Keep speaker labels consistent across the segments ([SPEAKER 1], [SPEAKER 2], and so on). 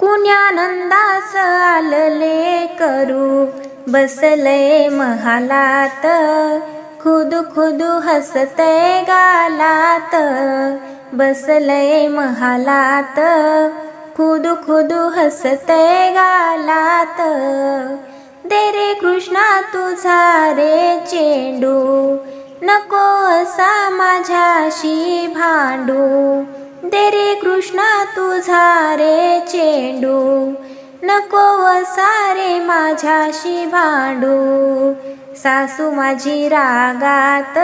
[SPEAKER 1] कुण्यानंदास आलले करू बसले महालात. खुद खुद हसते गालात बसलय महालात. खुद खुद हसते गालात. दे रे कृष्णा तुझा रे चेंडू नको असा माझ्याशी भांडू. कृष्णा तुझा रे चेंडू. नको वसारे माझ्याशी भांडू. सासू माझी रागात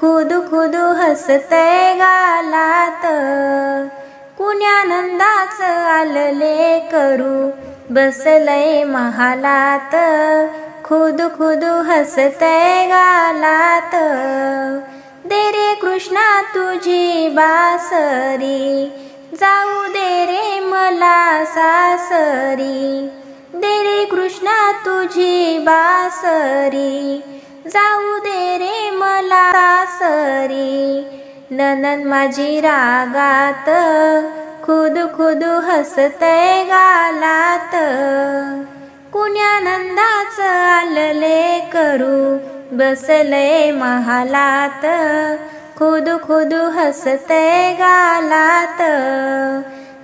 [SPEAKER 1] खुद खुद हसते गालात. कुण्यानंदाच आलले करू बसलय महालात. खुद खुद हसते गालात. कृष्णा तुझी बासरी. जाऊ दे रे मला सासरी. दे रे कृष्णा तुझी बासरी. जाऊ दे रे मला सासरी. ननन माझी रागात खुद खुद हसते गालात. कुण्यानंदाच आलले करू बसले महालात. खुद खुद हसते गालात.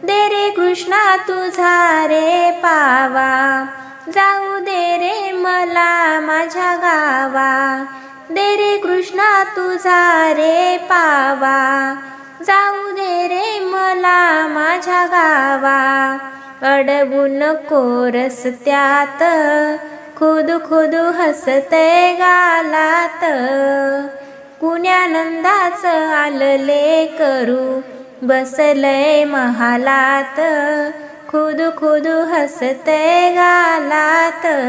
[SPEAKER 1] दे रे कृष्णा तुझा रे पावा. जाऊ दे रे मला माझ्या गावा. दे रे कृष्णा तुझा रे पावा. जाऊ दे रे मला माझ्या गावा. अडवून नको रस्त्यात खुद खुद हसते गालात. कुण्यानंदाच आलले करू. बसलय महालात. खुद खुद हसते गालात.